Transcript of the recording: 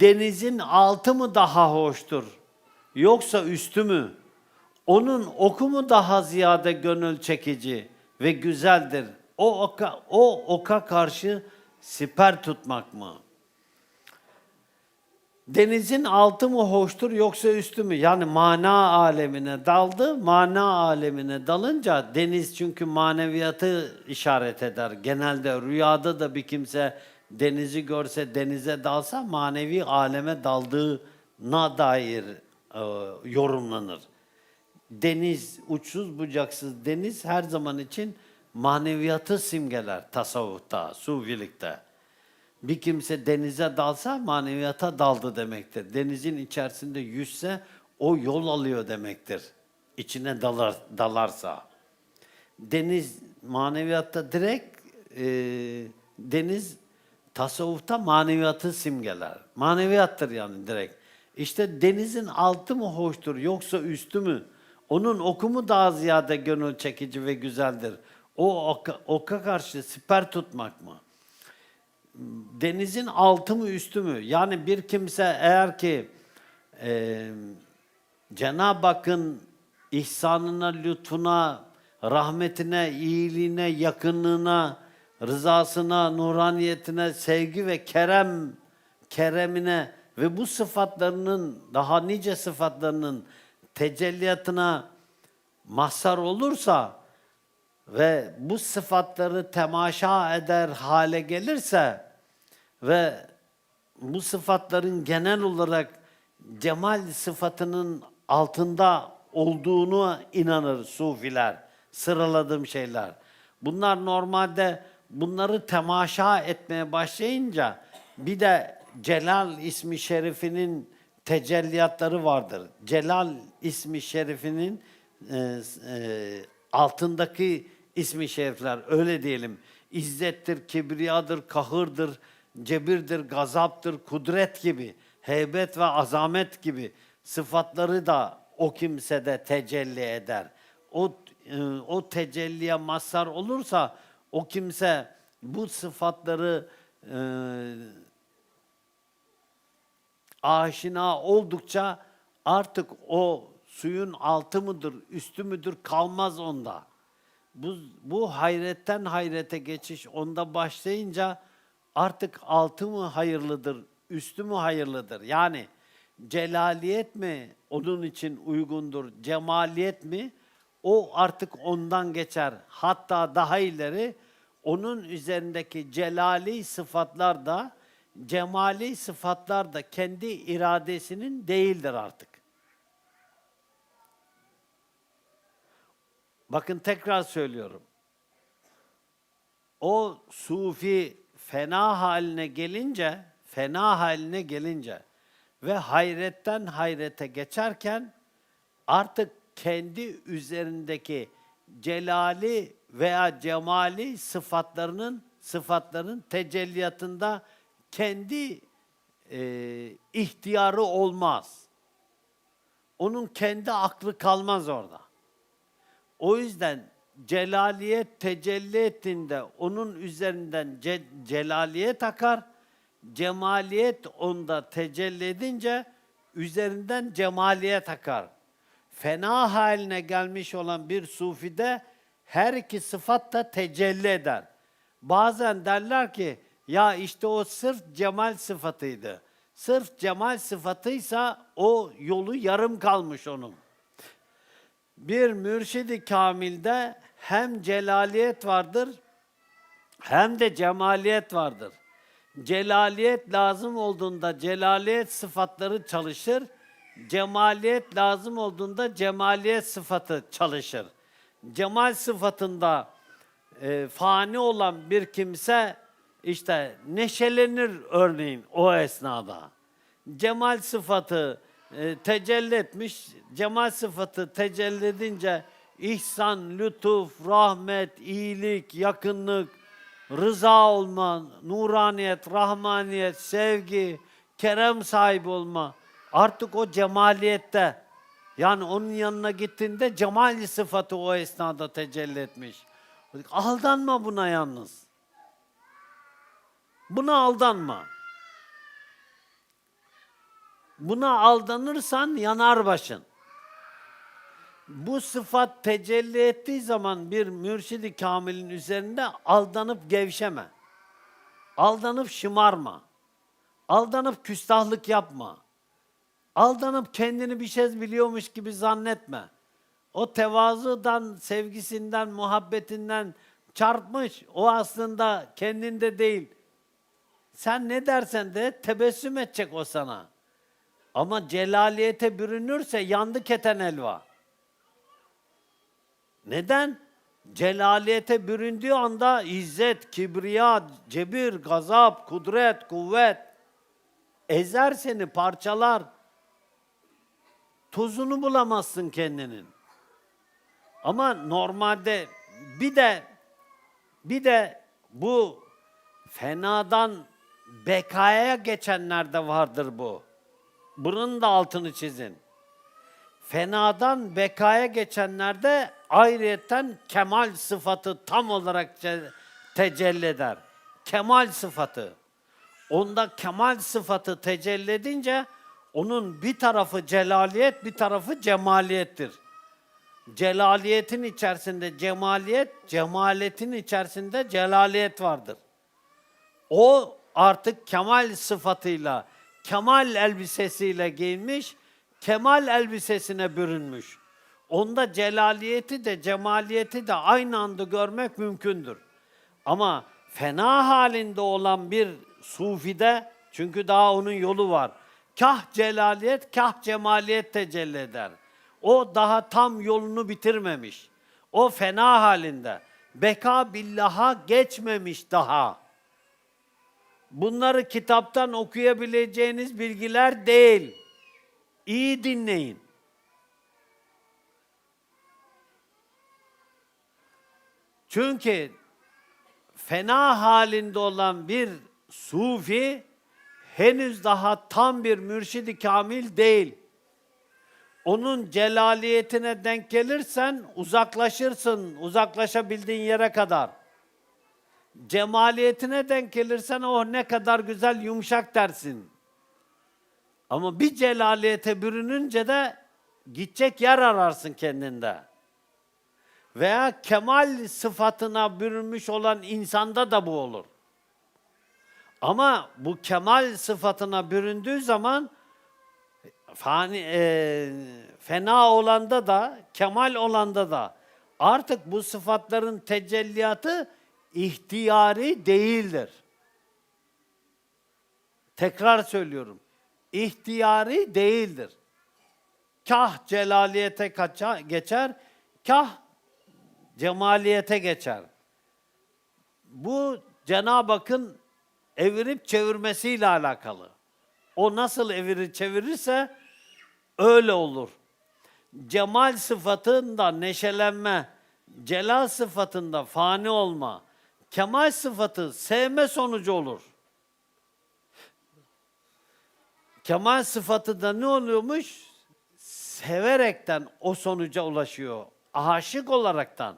denizin altı mı daha hoştur yoksa üstü mü? Onun oku mu daha ziyade gönül çekici ve güzeldir? O oka, o oka karşı siper tutmak mı? Denizin altı mı hoştur yoksa üstü mü? Yani mana alemine daldı. Mana alemine dalınca deniz çünkü maneviyatı işaret eder. Genelde rüyada da bir kimse denizi görse denize dalsa manevi aleme daldığına dair e, yorumlanır. Deniz, uçsuz bucaksız deniz her zaman için maneviyatı simgeler tasavvufta, sufilikte. Bir kimse denize dalsa maneviyata daldı demektir. Denizin içerisinde yüzse o yol alıyor demektir. İçine dalar, dalarsa. Deniz maneviyatta direkt e, deniz tasavvufta maneviyatı simgeler. Maneviyattır yani direkt. İşte denizin altı mı hoştur yoksa üstü mü? Onun oku mu daha ziyade gönül çekici ve güzeldir? O oka, oka karşı siper tutmak mı? denizin altı mı üstü mü? Yani bir kimse eğer ki e, Cenab-ı Hakk'ın ihsanına, lütfuna, rahmetine, iyiliğine, yakınlığına, rızasına, nuraniyetine, sevgi ve kerem, keremine ve bu sıfatlarının, daha nice sıfatlarının tecelliyatına mazhar olursa, ve bu sıfatları temaşa eder hale gelirse ve bu sıfatların genel olarak cemal sıfatının altında olduğunu inanır sufiler. Sıraladığım şeyler. Bunlar normalde bunları temaşa etmeye başlayınca bir de Celal ismi şerifinin tecelliyatları vardır. Celal ismi şerifinin e, e, altındaki ismi şerifler öyle diyelim. İzzettir, kibriyadır, kahırdır, cebirdir, gazaptır, kudret gibi, heybet ve azamet gibi sıfatları da o kimsede tecelli eder. O e, o tecelliye mazhar olursa o kimse bu sıfatları e, aşina oldukça artık o suyun altı mıdır, üstü müdür kalmaz onda. Bu, bu hayretten hayrete geçiş onda başlayınca artık altı mı hayırlıdır, üstü mü hayırlıdır? Yani celaliyet mi onun için uygundur, cemaliyet mi? O artık ondan geçer. Hatta daha ileri onun üzerindeki celali sıfatlar da cemali sıfatlar da kendi iradesinin değildir artık. Bakın tekrar söylüyorum. O sufi fena haline gelince, fena haline gelince ve hayretten hayrete geçerken artık kendi üzerindeki celali veya cemali sıfatlarının sıfatların tecelliyatında kendi e, ihtiyarı olmaz. Onun kendi aklı kalmaz orada. O yüzden celaliyet tecelli ettiğinde onun üzerinden ce- celaliyet akar. Cemaliyet onda tecelli edince üzerinden cemaliyet akar. Fena haline gelmiş olan bir sufide her iki sıfat da tecelli eder. Bazen derler ki ya işte o sırf cemal sıfatıydı. Sırf cemal sıfatıysa o yolu yarım kalmış onun bir mürşidi kamilde hem celaliyet vardır hem de cemaliyet vardır. Celaliyet lazım olduğunda celaliyet sıfatları çalışır. Cemaliyet lazım olduğunda cemaliyet sıfatı çalışır. Cemal sıfatında e, fani olan bir kimse işte neşelenir örneğin o esnada. Cemal sıfatı e, tecelli etmiş. Cemal sıfatı tecelli edince ihsan, lütuf, rahmet, iyilik, yakınlık, rıza olma, nuraniyet, rahmaniyet, sevgi, kerem sahibi olma. Artık o cemaliyette yani onun yanına gittiğinde cemal sıfatı o esnada tecelli etmiş. Aldanma buna yalnız. Buna aldanma. Buna aldanırsan yanar başın. Bu sıfat tecelli ettiği zaman bir mürşidi kamilin üzerinde aldanıp gevşeme. Aldanıp şımarma. Aldanıp küstahlık yapma. Aldanıp kendini bir şey biliyormuş gibi zannetme. O tevazudan, sevgisinden, muhabbetinden çarpmış. O aslında kendinde değil. Sen ne dersen de tebessüm edecek o sana. Ama celaliyete bürünürse yandı keten elva. Neden? Celaliyete büründüğü anda izzet, kibriya, cebir, gazap, kudret, kuvvet ezer seni, parçalar. Tozunu bulamazsın kendinin. Ama normalde bir de bir de bu fenadan bekaya geçenlerde vardır bu. Bunun da altını çizin. Fenadan bekaya geçenlerde ayrıyeten kemal sıfatı tam olarak ce- tecelli eder. Kemal sıfatı. Onda kemal sıfatı tecelli edince onun bir tarafı celaliyet, bir tarafı cemaliyettir. Celaliyetin içerisinde cemaliyet, cemaletin içerisinde celaliyet vardır. O artık kemal sıfatıyla, kemal elbisesiyle giyinmiş, kemal elbisesine bürünmüş. Onda celaliyeti de cemaliyeti de aynı anda görmek mümkündür. Ama fena halinde olan bir sufide, çünkü daha onun yolu var. Kah celaliyet, kah cemaliyet tecelli eder. O daha tam yolunu bitirmemiş. O fena halinde. Beka billaha geçmemiş daha. Bunları kitaptan okuyabileceğiniz bilgiler değil. İyi dinleyin. Çünkü fena halinde olan bir sufi henüz daha tam bir mürşidi kamil değil. Onun celaliyetine denk gelirsen uzaklaşırsın, uzaklaşabildiğin yere kadar. Cemaliyetine denk gelirsen oh ne kadar güzel yumuşak dersin. Ama bir celaliyete bürününce de gidecek yer ararsın kendinde. Veya kemal sıfatına bürünmüş olan insanda da bu olur. Ama bu kemal sıfatına büründüğü zaman fani e, fena olanda da kemal olanda da artık bu sıfatların tecelliyatı ihtiyari değildir. Tekrar söylüyorum. İhtiyari değildir. Kah celaliyete kaça, geçer, kah cemaliyete geçer. Bu Cenab-ı Hakk'ın evirip çevirmesiyle alakalı. O nasıl evirir çevirirse öyle olur. Cemal sıfatında neşelenme, celal sıfatında fani olma, kemal sıfatı sevme sonucu olur. Kemal sıfatı da ne oluyormuş? Severekten o sonuca ulaşıyor. Aşık olaraktan.